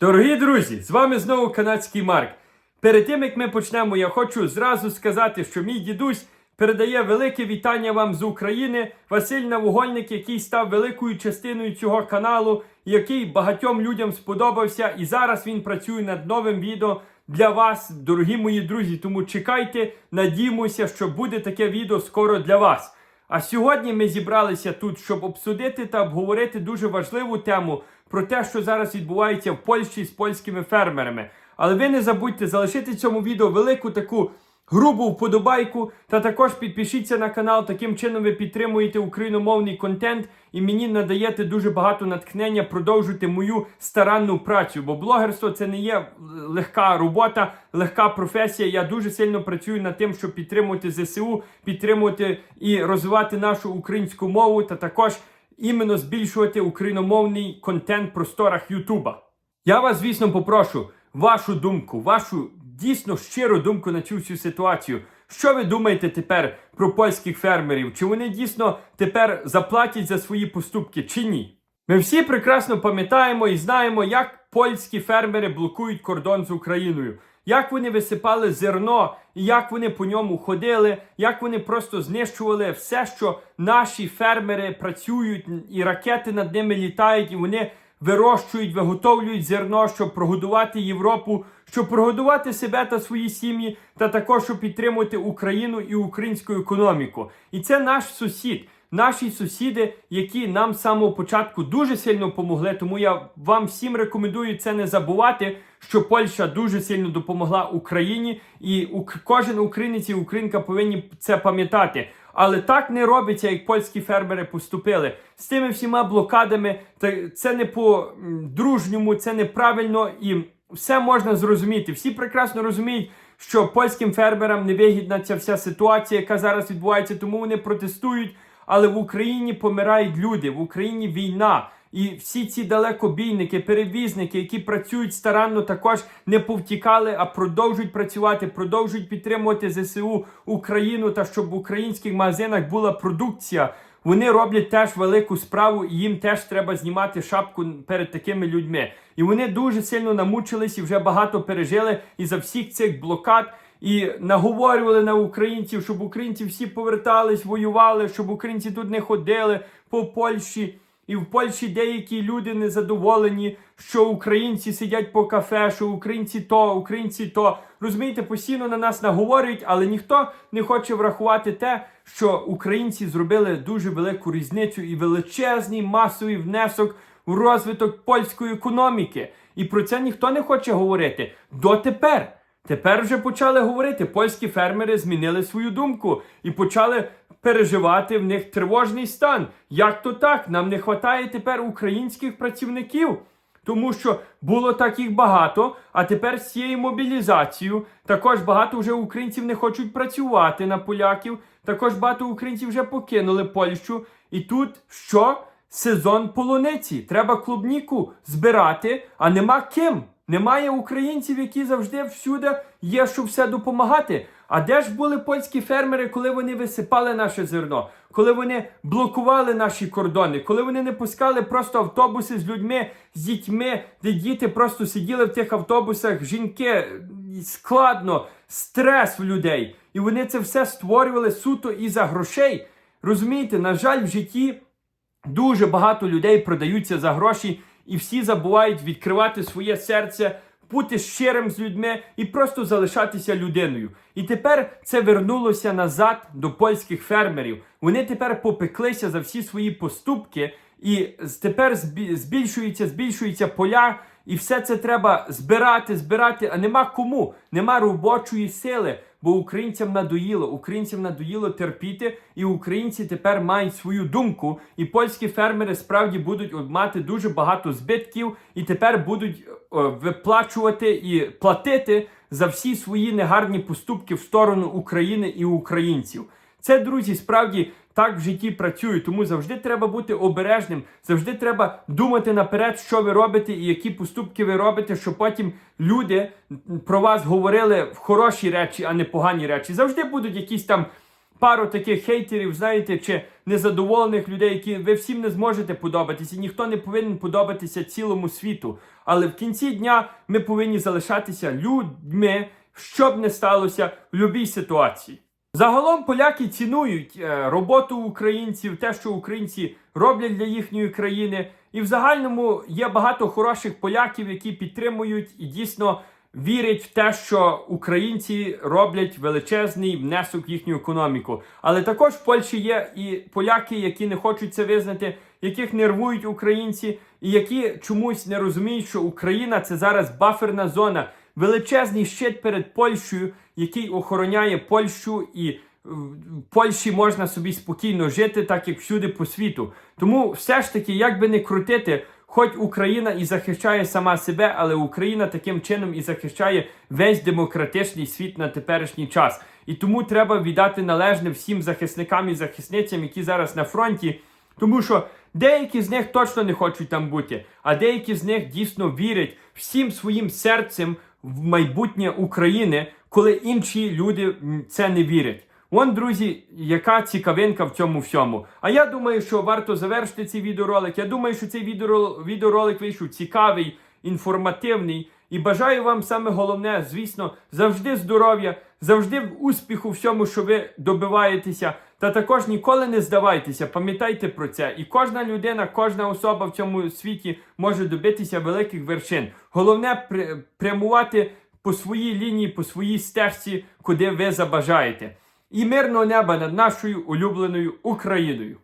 Дорогі друзі, з вами знову канадський Марк. Перед тим як ми почнемо, я хочу зразу сказати, що мій дідусь передає велике вітання вам з України. Василь Навугольник, який став великою частиною цього каналу, який багатьом людям сподобався. І зараз він працює над новим відео для вас, дорогі мої друзі. Тому чекайте, надіємося, що буде таке відео скоро для вас. А сьогодні ми зібралися тут, щоб обсудити та обговорити дуже важливу тему про те, що зараз відбувається в Польщі з польськими фермерами. Але ви не забудьте залишити цьому відео велику таку грубу вподобайку та також підпишіться на канал. Таким чином ви підтримуєте україномовний контент і мені надаєте дуже багато натхнення продовжувати мою старанну працю. Бо блогерство це не є легка робота, легка професія. Я дуже сильно працюю над тим, щоб підтримувати ЗСУ, підтримувати і розвивати нашу українську мову та також іменно збільшувати україномовний контент в просторах Ютуба. Я вас, звісно, попрошу вашу думку, вашу дійсно щиру думку на цю всю ситуацію. Що ви думаєте тепер про польських фермерів? Чи вони дійсно тепер заплатять за свої поступки, чи ні? Ми всі прекрасно пам'ятаємо і знаємо, як польські фермери блокують кордон з Україною. Як вони висипали зерно, і як вони по ньому ходили, як вони просто знищували все, що наші фермери працюють, і ракети над ними літають, і вони вирощують, виготовлюють зерно, щоб прогодувати Європу, щоб прогодувати себе та свої сім'ї, та також щоб підтримувати Україну і українську економіку. І це наш сусід. Наші сусіди, які нам з самого початку дуже сильно помогли, тому я вам всім рекомендую це не забувати, що Польща дуже сильно допомогла Україні, і кожен українець і українка повинні це пам'ятати. Але так не робиться, як польські фермери поступили з тими всіма блокадами. Це не по дружньому, це неправильно і все можна зрозуміти. Всі прекрасно розуміють, що польським фермерам не вигідна ця вся ситуація, яка зараз відбувається, тому вони протестують. Але в Україні помирають люди, в Україні війна. І всі ці далекобійники, перевізники, які працюють старанно, також не повтікали, а продовжують працювати, продовжують підтримувати ЗСУ Україну та щоб в українських магазинах була продукція. Вони роблять теж велику справу, і їм теж треба знімати шапку перед такими людьми. І вони дуже сильно намучились і вже багато пережили із за всіх цих блокад. І наговорювали на українців, щоб українці всі повертались, воювали, щоб українці тут не ходили по Польщі. І в Польщі деякі люди незадоволені, що українці сидять по кафе, що українці то, українці то. Розумієте, постійно на нас наговорюють, але ніхто не хоче врахувати те, що українці зробили дуже велику різницю і величезний масовий внесок в розвиток польської економіки. І про це ніхто не хоче говорити дотепер. Тепер вже почали говорити. Польські фермери змінили свою думку і почали переживати в них тривожний стан. Як то так? Нам не вистачає тепер українських працівників. Тому що було так їх багато, а тепер з цією мобілізацією також багато вже українців не хочуть працювати на поляків. Також багато українців вже покинули Польщу. І тут що? Сезон полуниці. Треба клубніку збирати, а нема ким. Немає українців, які завжди всюди є, щоб все допомагати. А де ж були польські фермери, коли вони висипали наше зерно, коли вони блокували наші кордони, коли вони не пускали просто автобуси з людьми, з дітьми, де діти просто сиділи в тих автобусах, жінки складно, стрес в людей. І вони це все створювали суто і за грошей. Розумієте, на жаль, в житті дуже багато людей продаються за гроші, і всі забувають відкривати своє серце, бути щирим з людьми і просто залишатися людиною. І тепер це вернулося назад до польських фермерів. Вони тепер попеклися за всі свої поступки, і тепер збі- збільшується, збільшується поля. І все це треба збирати, збирати, а нема кому, нема робочої сили, бо українцям надоїло, українцям надоїло терпіти, і українці тепер мають свою думку. І польські фермери справді будуть мати дуже багато збитків, і тепер будуть о, виплачувати і платити за всі свої негарні поступки в сторону України і українців. Це, друзі, справді так в житті працює, тому завжди треба бути обережним, завжди треба думати наперед, що ви робите і які поступки ви робите, щоб потім люди про вас говорили в хороші речі, а не погані речі. Завжди будуть якісь там пару таких хейтерів, знаєте, чи незадоволених людей, які ви всім не зможете подобатися. Ніхто не повинен подобатися цілому світу. Але в кінці дня ми повинні залишатися людьми, що б не сталося в будь-якій ситуації. Загалом поляки цінують е, роботу українців, те, що українці роблять для їхньої країни. І в загальному є багато хороших поляків, які підтримують і дійсно вірять в те, що українці роблять величезний внесок в їхню економіку. Але також в Польщі є і поляки, які не хочуть це визнати, яких нервують українці, і які чомусь не розуміють, що Україна це зараз баферна зона, величезний щит перед Польщею, який охороняє Польщу і в Польщі можна собі спокійно жити, так як всюди по світу. Тому все ж таки, як би не крутити, хоч Україна і захищає сама себе, але Україна таким чином і захищає весь демократичний світ на теперішній час. І тому треба віддати належне всім захисникам і захисницям, які зараз на фронті. Тому що деякі з них точно не хочуть там бути, а деякі з них дійсно вірять всім своїм серцем в майбутнє України, коли інші люди це не вірять. Вон, друзі, яка цікавинка в цьому всьому. А я думаю, що варто завершити цей відеоролик. Я думаю, що цей відеоролик вийшов цікавий, інформативний. І бажаю вам саме головне, звісно, завжди здоров'я, завжди успіху всьому, що ви добиваєтеся. Та також ніколи не здавайтеся, пам'ятайте про це. І кожна людина, кожна особа в цьому світі може добитися великих вершин. Головне пр- прямувати по своїй лінії, по своїй стежці, куди ви забажаєте. І мирного неба над нашою улюбленою Україною.